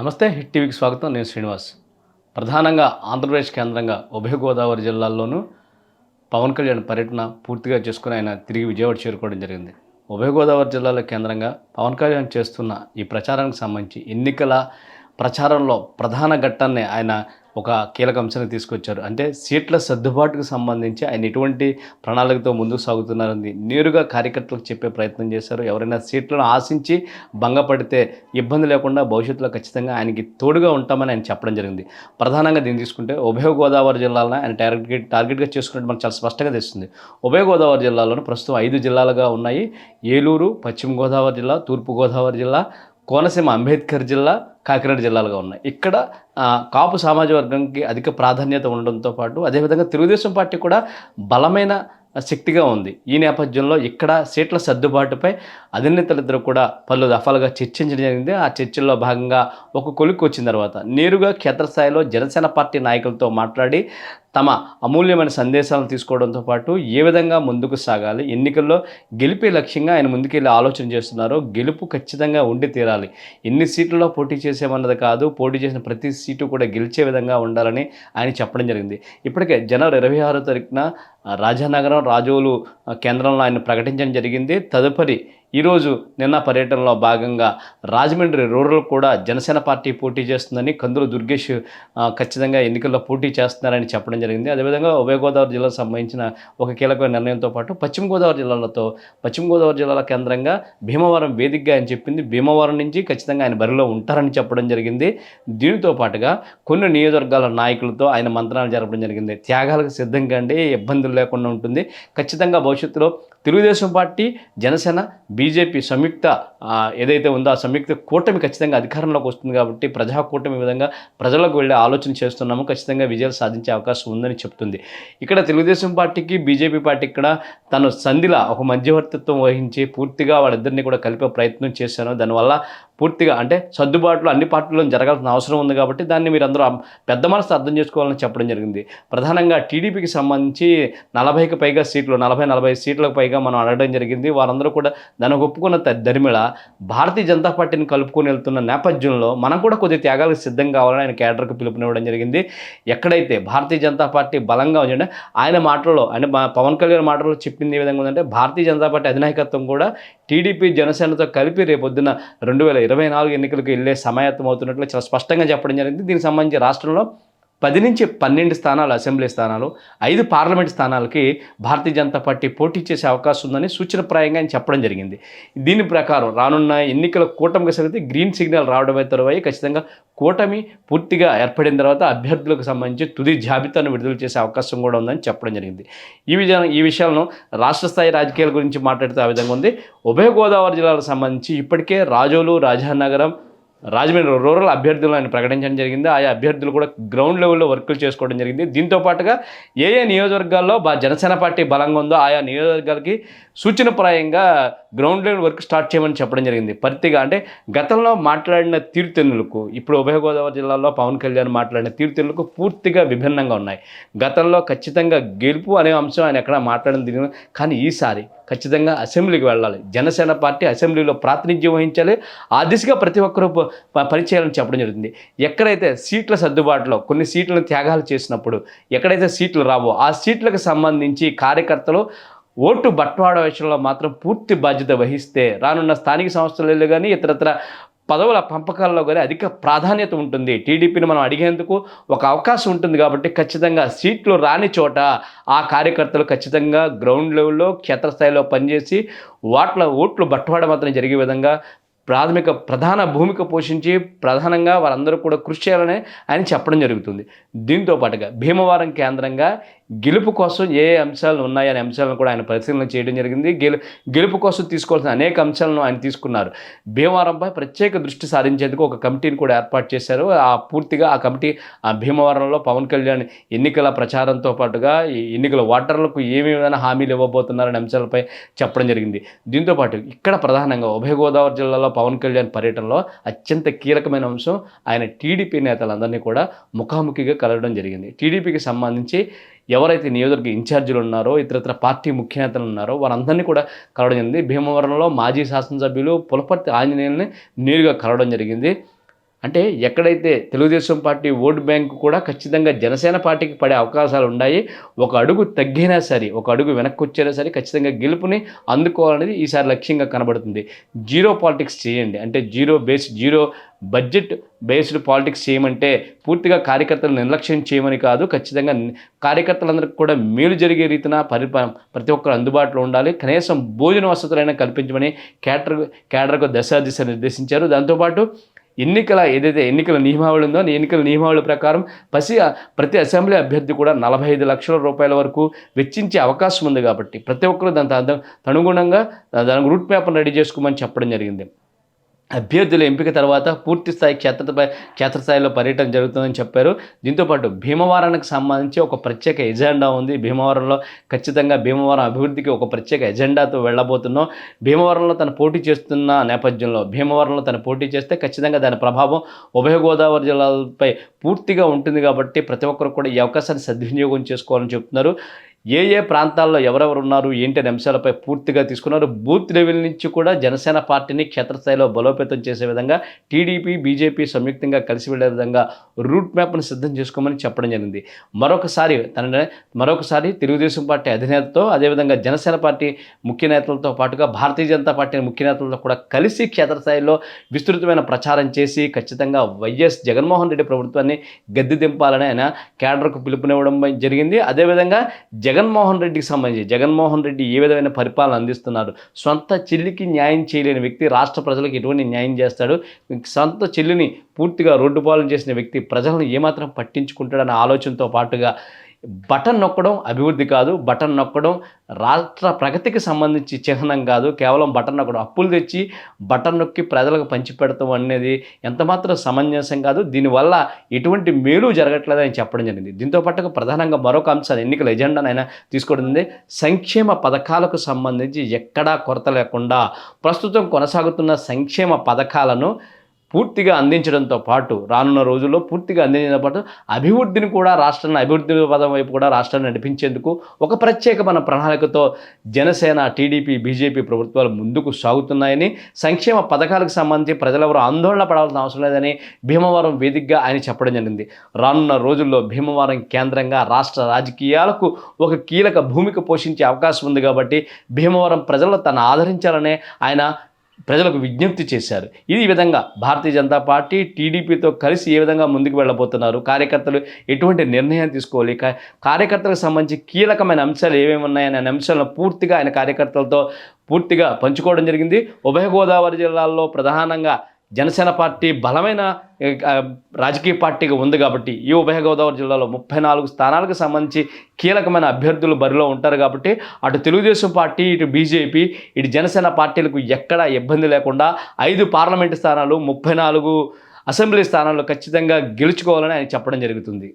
నమస్తే హిట్ టీవీకి స్వాగతం. నేను శ్రీనివాస్. ప్రధానంగా ఆంధ్రప్రదేశ్ కేంద్రంగా ఉభయ గోదావరి జిల్లాల్లోనూ పవన్ కళ్యాణ్ పర్యటన పూర్తిగా చేసుకుని ఆయన తిరిగి విజయవాడ చేరుకోవడం జరిగింది. ఉభయ గోదావరి జిల్లాలో కేంద్రంగా పవన్ కళ్యాణ్ చేస్తున్న ఈ ప్రచారానికి సంబంధించి ఎన్నికల ప్రచారంలో ప్రధాన ఘట్టాన్ని ఆయన ఒక కీలక అంశాన్ని తీసుకొచ్చారు. అంటే సీట్ల సర్దుబాటుకు సంబంధించి ఆయన ఎటువంటి ప్రణాళికతో ముందుకు సాగుతున్నారని నేరుగా కార్యకర్తలకు చెప్పే ప్రయత్నం చేశారు. ఎవరైనా సీట్లను ఆశించి భంగపడితే ఇబ్బంది లేకుండా భవిష్యత్తులో ఖచ్చితంగా ఆయనకి తోడుగా ఉంటామని ఆయన చెప్పడం జరిగింది. ప్రధానంగా దీన్ని తీసుకుంటే ఉభయ గోదావరి జిల్లాలను ఆయన టార్గెట్ టార్గెట్గా చేసుకున్నట్టు మనకు చాలా స్పష్టంగా తెలుస్తుంది. ఉభయ గోదావరి జిల్లాలోనూ ప్రస్తుతం ఐదు జిల్లాలుగా ఉన్నాయి. ఏలూరు పశ్చిమ గోదావరి జిల్లా తూర్పు గోదావరి జిల్లా కోనసీమ అంబేద్కర్ జిల్లా కాకినాడ జిల్లాలుగా ఉన్నాయి. ఇక్కడ కాపు సామాజిక వర్గానికి అధిక ప్రాధాన్యత ఉండడంతో పాటు అదేవిధంగా తెలుగుదేశం పార్టీ కూడా బలమైన శక్తిగా ఉంది. ఈ నేపథ్యంలో ఇక్కడ సీట్ల సర్దుబాటుపై అధినేతలిద్దరూ కూడా పలు దఫాలుగా చర్చించడం జరిగింది. ఆ చర్చల్లో భాగంగా ఒక కొలిక్కి వచ్చిన తర్వాత నేరుగా క్షేత్రస్థాయిలో జనసేన పార్టీ నాయకులతో మాట్లాడి తమ అమూల్యమైన సందేశాలను తీసుకోవడంతో పాటు ఏ విధంగా ముందుకు సాగాలి ఎన్నికల్లో గెలిపే లక్ష్యంగా ఆయన ముందుకెళ్ళి ఆలోచన చేస్తున్నారు గెలుపు ఖచ్చితంగా ఉండి తీరాలి. ఎన్ని సీట్లలో పోటీ చేసేమన్నది కాదు పోటీ చేసిన ప్రతి సీటు కూడా గెలిచే విధంగా ఉండాలని ఆయన చెప్పడం జరిగింది. ఇప్పటికే జనవరి ఇరవై ఆరో తారీఖున రాజానగరం రాజోలు కేంద్రంలో ఆయన ప్రకటించడం జరిగింది. తదుపరి ఈరోజు నిన్న పర్యటనలో భాగంగా రాజమండ్రి రూరల్ కూడా జనసేన పార్టీ పోటీ చేస్తుందని కందులు దుర్గేష్ ఖచ్చితంగా ఎన్నికల్లో పోటీ చేస్తున్నారని చెప్పడం జరిగింది. అదేవిధంగా ఉభయ గోదావరి జిల్లాకు సంబంధించిన ఒక కీలకమైన నిర్ణయంతో పాటు పశ్చిమ గోదావరి జిల్లాలతో పశ్చిమ గోదావరి జిల్లాల కేంద్రంగా భీమవరం వేదికగా ఆయన చెప్పింది. భీమవరం నుంచి ఖచ్చితంగా ఆయన బరిలో ఉంటారని చెప్పడం జరిగింది. దీనితో పాటుగా కొన్ని నియోజకవర్గాల నాయకులతో ఆయన మంత్రాలు జరపడం జరిగింది. త్యాగాలకు సిద్ధంగా కండి ఇబ్బందులు లేకుండా ఉంటుంది. ఖచ్చితంగా భవిష్యత్తులో తెలుగుదేశం పార్టీ జనసేన బీజేపీ సంయుక్త ఏదైతే ఉందో ఆ సంయుక్త కూటమి ఖచ్చితంగా అధికారంలోకి వస్తుంది కాబట్టి ప్రజా కూటమి విధంగా ప్రజలకు వెళ్ళే ఆలోచన చేస్తున్నాము. ఖచ్చితంగా విజయాలు సాధించే అవకాశం ఉందని చెప్తుంది. ఇక్కడ తెలుగుదేశం పార్టీకి బీజేపీ పార్టీ ఇక్కడ తను సంధిలా ఒక మధ్యవర్తిత్వం వహించి పూర్తిగా వాళ్ళిద్దరిని కూడా కలిపే ప్రయత్నం చేశాను. దానివల్ల పూర్తిగా అంటే సర్దుబాట్లు అన్ని పార్టీల్లో జరగాల్సిన అవసరం ఉంది కాబట్టి దాన్ని మీరు అందరూ పెద్ద మనసు అర్థం చేసుకోవాలని చెప్పడం జరిగింది. ప్రధానంగా టీడీపీకి సంబంధించి నలభైకి పైగా సీట్లు నలభై నలభై సీట్లకు పైగా మనం అడగడం జరిగింది. వారందరూ కూడా దాన్ని ఒప్పుకున్న దరిమిళ భారతీయ జనతా పార్టీని కలుపుకొని వెళ్తున్న నేపథ్యంలో మనం కూడా కొద్ది త్యాగాలకు సిద్ధం కావాలని ఆయన కేడర్కు పిలుపునివ్వడం జరిగింది. ఎక్కడైతే భారతీయ జనతా పార్టీ బలంగా ఉందంటే ఆయన మాటల్లో ఆయన మా- పవన్ కళ్యాణ్ మాటల్లో చెప్పింది ఏ విధంగా ఉందంటే భారతీయ జనతా పార్టీ అధినాయకత్వం కూడా టీడీపీ జనసేనతో కలిపి రేపొద్దున రెండు వేల ఇరవై నాలుగు ఎన్నికలకు వెళ్ళే సమాయత్తం అవుతున్నట్లు చాలా స్పష్టంగా చెప్పడం జరిగింది. దీనికి సంబంధించి రాష్ట్రంలో పది నుంచి పన్నెండు స్థానాలు అసెంబ్లీ స్థానాలు ఐదు పార్లమెంట్ స్థానాలకి భారతీయ జనతా పార్టీ పోటీ చేసే అవకాశం ఉందని సూచనప్రాయంగా ఆయన చెప్పడం జరిగింది. దీని ప్రకారం రానున్న ఎన్నికల కూటమికి సరిగితే గ్రీన్ సిగ్నల్ రావడం తర్వాత ఖచ్చితంగా కూటమి పూర్తిగా ఏర్పడిన తర్వాత అభ్యర్థులకు సంబంధించి తుది జాబితాను విడుదల చేసే అవకాశం కూడా ఉందని చెప్పడం జరిగింది. ఈ విధానం ఈ విషయాలను రాష్ట్ర స్థాయి రాజకీయాల గురించి మాట్లాడితే ఆ విధంగా ఉంది. ఉభయ గోదావరి జిల్లాలకు సంబంధించి ఇప్పటికే రాజోలు రాజానగరం రాజమండ్రి రూరల్ అభ్యర్థులను ఆయన ప్రకటించడం జరిగింది. ఆయా అభ్యర్థులు కూడా గ్రౌండ్ లెవెల్లో వర్కులు చేసుకోవడం జరిగింది. దీంతో పాటుగా ఏ ఏ నియోజకవర్గాల్లో బా జనసేన పార్టీ బలంగా ఉందో ఆయా నియోజకవర్గాలకి సూచనప్రాయంగా గ్రౌండ్ లెవెల్ వర్క్ స్టార్ట్ చేయమని చెప్పడం జరిగింది. పరితిగా అంటే గతంలో మాట్లాడిన తీరుతెన్నులకు ఇప్పుడు ఉభయ గోదావరి జిల్లాలో పవన్ కళ్యాణ్ మాట్లాడిన తీరుతెన్నులకు పూర్తిగా విభిన్నంగా ఉన్నాయి. గతంలో ఖచ్చితంగా గెలుపు అనే అంశం ఆయన ఎక్కడ మాట్లాడిన కానీ ఈసారి ఖచ్చితంగా అసెంబ్లీకి వెళ్ళాలి. జనసేన పార్టీ అసెంబ్లీలో ప్రాతినిధ్యం వహించాలి. ఆ దిశగా ప్రతి ఒక్కరూ ప- పనిచేయాలని చెప్పడం జరుగుతుంది ఎక్కడైతే సీట్ల సర్దుబాటులో కొన్ని సీట్లను త్యాగాలు చేసినప్పుడు ఎక్కడైతే సీట్లు రావో ఆ సీట్లకు సంబంధించి కార్యకర్తలు ఓటు బట్వాడ విషయంలో మాత్రం పూర్తి బాధ్యత వహిస్తే రానున్న స్థానిక సంస్థలలో కానీ ఇతరత్ర పదవుల పంపకాల్లో కానీ అధిక ప్రాధాన్యత ఉంటుంది. టీడీపీని మనం అడిగేందుకు ఒక అవకాశం ఉంటుంది కాబట్టి ఖచ్చితంగా సీట్లు రాని చోట ఆ కార్యకర్తలు ఖచ్చితంగా గ్రౌండ్ లెవెల్లో క్షేత్రస్థాయిలో పనిచేసి ఓట్ల ఓట్లు బట్వాడ మాత్రం జరిగే విధంగా ప్రాథమిక ప్రధాన భూమిక పోషించి ప్రధానంగా వారందరూ కూడా కృషి చేయాలని ఆయన చెప్పడం జరుగుతుంది. దీంతో పాటుగా భీమవరం కేంద్రంగా గెలుపు కోసం ఏ అంశాలు ఉన్నాయనే అంశాలను కూడా ఆయన పరిశీలన చేయడం జరిగింది. గెలు గెలుపు కోసం తీసుకోవాల్సిన అనేక అంశాలను ఆయన తీసుకున్నారు. భీమవరంపై ప్రత్యేక దృష్టి సారించేందుకు ఒక కమిటీని కూడా ఏర్పాటు చేశారు. ఆ పూర్తిగా ఆ కమిటీ ఆ భీమవరంలో పవన్ కళ్యాణ్ ఎన్నికల ప్రచారంతో పాటుగా ఈ ఎన్నికల ఓటర్లకు ఏమేమైనా హామీలు ఇవ్వబోతున్నారనే అంశాలపై చెప్పడం జరిగింది. దీంతోపాటు ఇక్కడ ప్రధానంగా ఉభయ గోదావరి జిల్లాలో పవన్ కళ్యాణ్ పర్యటనలో అత్యంత కీలకమైన అంశం ఆయన టీడీపీ నేతలందరినీ కూడా ముఖాముఖిగా కలవడం జరిగింది. టీడీపీకి సంబంధించి ఎవరైతే నియోజకవర్గ ఇన్ఛార్జీలు ఉన్నారో ఇతరత్ర పార్టీ ముఖ్య నేతలు ఉన్నారో వారందరినీ కూడా కలవడం జరిగింది. భీమవరంలో మాజీ శాసనసభ్యులు పులపర్తి ఆంజనేయుల్ని నేరుగా కలవడం జరిగింది. అంటే ఎక్కడైతే తెలుగుదేశం పార్టీ ఓటు బ్యాంకు కూడా ఖచ్చితంగా జనసేన పార్టీకి పడే అవకాశాలు ఉన్నాయి ఒక అడుగు తగ్గినా సరే ఒక అడుగు వెనక్కి వచ్చినా సరే ఖచ్చితంగా గెలుపుని అందుకోవాలనేది ఈసారి లక్ష్యంగా కనబడుతుంది. జీరో పాలిటిక్స్ చేయండి. అంటే zero base zero budget based politics చేయమంటే పూర్తిగా కార్యకర్తలు నిర్లక్ష్యం చేయమని కాదు ఖచ్చితంగా కార్యకర్తలందరికీ కూడా మేలు జరిగే రీతిన పరిప ప్రతి ఒక్కరు అందుబాటులో ఉండాలి. కనీసం భోజన వసతులైనా కల్పించమని క్యాటర్ క్యాడర్కు దశాదిశ నిర్దేశించారు. దాంతోపాటు ఎన్నికల ఏదైతే ఎన్నికల నియమావళి ఉందో ఎన్నికల నియమావళి ప్రకారం పసి ప్రతి అసెంబ్లీ అభ్యర్థి కూడా నలభై ఐదు లక్షల రూపాయల వరకు వెచ్చించే అవకాశం ఉంది కాబట్టి ప్రతి ఒక్కరు దాని తనుగుణంగా దానికి రూట్ మ్యాప్ను రెడీ చేసుకోమని చెప్పడం జరిగింది. అభ్యర్థుల ఎంపిక తర్వాత పూర్తి స్థాయి క్షేత్రపై క్షేత్రస్థాయిలో పర్యటన జరుగుతుందని చెప్పారు. దీంతోపాటు భీమవరానికి సంబంధించి ఒక ప్రత్యేక ఎజెండా ఉంది. భీమవరంలో ఖచ్చితంగా భీమవరం అభివృద్ధికి ఒక ప్రత్యేక ఎజెండాతో వెళ్ళబోతున్నాం. భీమవరంలో తన పోటీ చేస్తున్న నేపథ్యంలో భీమవరంలో తన పోటీ చేస్తే ఖచ్చితంగా దాని ప్రభావం ఉభయ గోదావరి జిల్లాలపై పూర్తిగా ఉంటుంది కాబట్టి ప్రతి ఒక్కరు కూడా ఈ అవకాశాన్ని సద్వినియోగం చేసుకోవాలని చెప్తున్నారు. ఏ ఏ ప్రాంతాల్లో ఎవరెవరు ఉన్నారు ఏంటి అనే అంశాలపై పూర్తిగా తీసుకున్నారు. బూత్ లెవెల్ నుంచి కూడా జనసేన పార్టీని క్షేత్రస్థాయిలో బలోపేతం చేసే విధంగా టీడీపీ బీజేపీ సంయుక్తంగా కలిసి వెళ్ళే విధంగా రూట్ మ్యాప్ను సిద్ధం చేసుకోమని చెప్పడం జరిగింది. మరొకసారి తన మరొకసారి తెలుగుదేశం పార్టీ అధినేతతో అదేవిధంగా జనసేన పార్టీ ముఖ్య నేతలతో పాటుగా భారతీయ జనతా పార్టీ ముఖ్య నేతలతో కూడా కలిసి క్షేత్రస్థాయిలో విస్తృతమైన ప్రచారం చేసి ఖచ్చితంగా వైఎస్ జగన్మోహన్ రెడ్డి ప్రభుత్వాన్ని గద్దె దింపాలని ఆయన కేడర్కు పిలుపునివ్వడం జరిగింది. అదేవిధంగా జగన్మోహన్ రెడ్డికి సంబంధించి జగన్మోహన్ రెడ్డి ఏ విధమైన పరిపాలన అందిస్తున్నారు సొంత చెల్లికి న్యాయం చేయలేని వ్యక్తి రాష్ట్ర ప్రజలకు ఎటువంటి న్యాయం చేస్తాడు? సొంత చెల్లిని పూర్తిగా రోడ్డు పాలన చేసిన వ్యక్తి ప్రజలను ఏమాత్రం పట్టించుకుంటాడనే ఆలోచనతో పాటుగా బటన్ నొక్కడం అభివృద్ధి కాదు బటన్ నొక్కడం రాష్ట్ర ప్రగతికి సంబంధించి చిహ్నం కాదు కేవలం బటన్ నొక్కడం. అప్పులు తెచ్చి బటన్ నొక్కి ప్రజలకు పంచిపెడతాం అనేది ఎంతమాత్రం సమంజసం కాదు. దీనివల్ల ఎటువంటి మేలు జరగట్లేదని చెప్పడం జరిగింది. దీంతో పాటుగా ప్రధానంగా మరొక అంశాన్ని ఎన్నికల ఎజెండానైనా తీసుకోవడం సంక్షేమ పథకాలకు సంబంధించి ఎక్కడా కొరత లేకుండా ప్రస్తుతం కొనసాగుతున్న సంక్షేమ పథకాలను పూర్తిగా అందించడంతో పాటు రానున్న రోజుల్లో పూర్తిగా అందించడంతో పాటు అభివృద్ధిని కూడా రాష్ట్రాన్ని అభివృద్ధి పదం వైపు కూడా రాష్ట్రాన్ని నడిపించేందుకు ఒక ప్రత్యేకమైన ప్రణాళికతో జనసేన టీడీపీ బీజేపీ ప్రభుత్వాలు ముందుకు సాగుతున్నాయని సంక్షేమ పథకాలకు సంబంధించి ప్రజలెవరూ ఆందోళన పడాల్సిన అవసరం లేదని భీమవరం వేదికగా ఆయన చెప్పడం జరిగింది. రానున్న రోజుల్లో భీమవరం కేంద్రంగా రాష్ట్ర రాజకీయాలకు ఒక కీలక భూమిక పోషించే అవకాశం ఉంది కాబట్టి భీమవరం ప్రజలు తను ఆదరించాలనే ఆయన ప్రజలకు విజ్ఞప్తి చేశారు. ఇది ఈ విధంగా భారతీయ జనతా పార్టీ టీడీపీతో కలిసి ఏ విధంగా ముందుకు వెళ్ళబోతున్నారు? కార్యకర్తలు ఎటువంటి నిర్ణయం తీసుకోవాలి? కార్యకర్తలకు సంబంధించి కీలకమైన అంశాలు ఏమేమి ఉన్నాయనే అంశాలను పూర్తిగా ఆయన కార్యకర్తలతో పూర్తిగా పంచుకోవడం జరిగింది. ఉభయ గోదావరి జిల్లాల్లో ప్రధానంగా జనసేన పార్టీ బలమైన రాజకీయ పార్టీగా ఉంది కాబట్టి ఈ ఉభయ గోదావరి జిల్లాలో ముప్పై నాలుగు స్థానాలకు సంబంధించి కీలకమైన అభ్యర్థులు బరిలో ఉంటారు కాబట్టి అటు తెలుగుదేశం పార్టీ ఇటు బీజేపీ ఇటు జనసేన పార్టీలకు ఎక్కడా ఇబ్బంది లేకుండా ఐదు పార్లమెంటు స్థానాలు ముప్పై నాలుగు అసెంబ్లీ స్థానాలు ఖచ్చితంగా గెలుచుకోవాలని ఆయన చెప్పడం జరుగుతుంది.